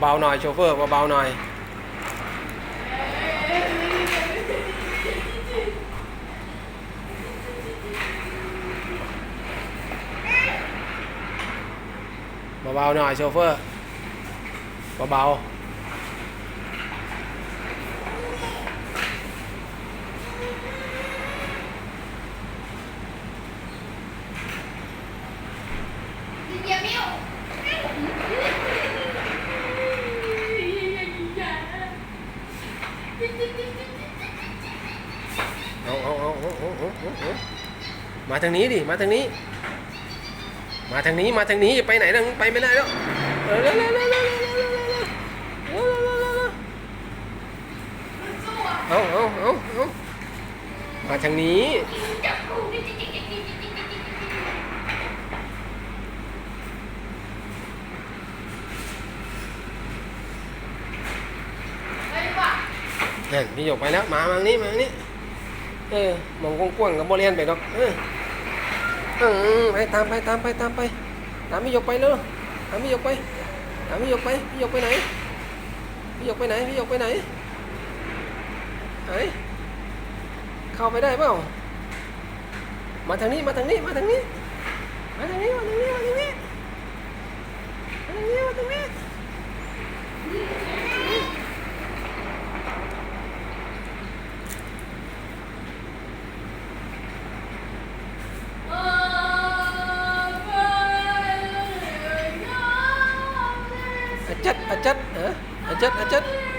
เบาๆหน่อยโชเฟอร์เบาๆหน่อยเบาๆหน่อยโชเฟอร์เบาเดี๋ยวมิว มาทางนี้ดิ มาทางนี้ มาทางนี้ มาทางนี้อย่าไปไหนดังไปไม่ได้แล้วเอาเอาเอาเอามาทางนี้นั่นพี่หยกไปแล้ว มามานี้มานี้ เออมองกว้างๆกับโบเรียนไปดอกเออเออไปตามไปตามไปตามไปตามพี่ยกไปเลยตามพี่ยกไปตามพี่ยกไปพี่ยกไปไหนพี่ยกไปไหนพี่ยกไปไหนไหนเข้าไปได้เปล่ามาทางนี้มาทางนี้มาทางนี้มาทางนี้มาทางนี้มาทางนี้มาทางนี้มาทางนี้ Ajat, ajat, eh? ajat, ajat.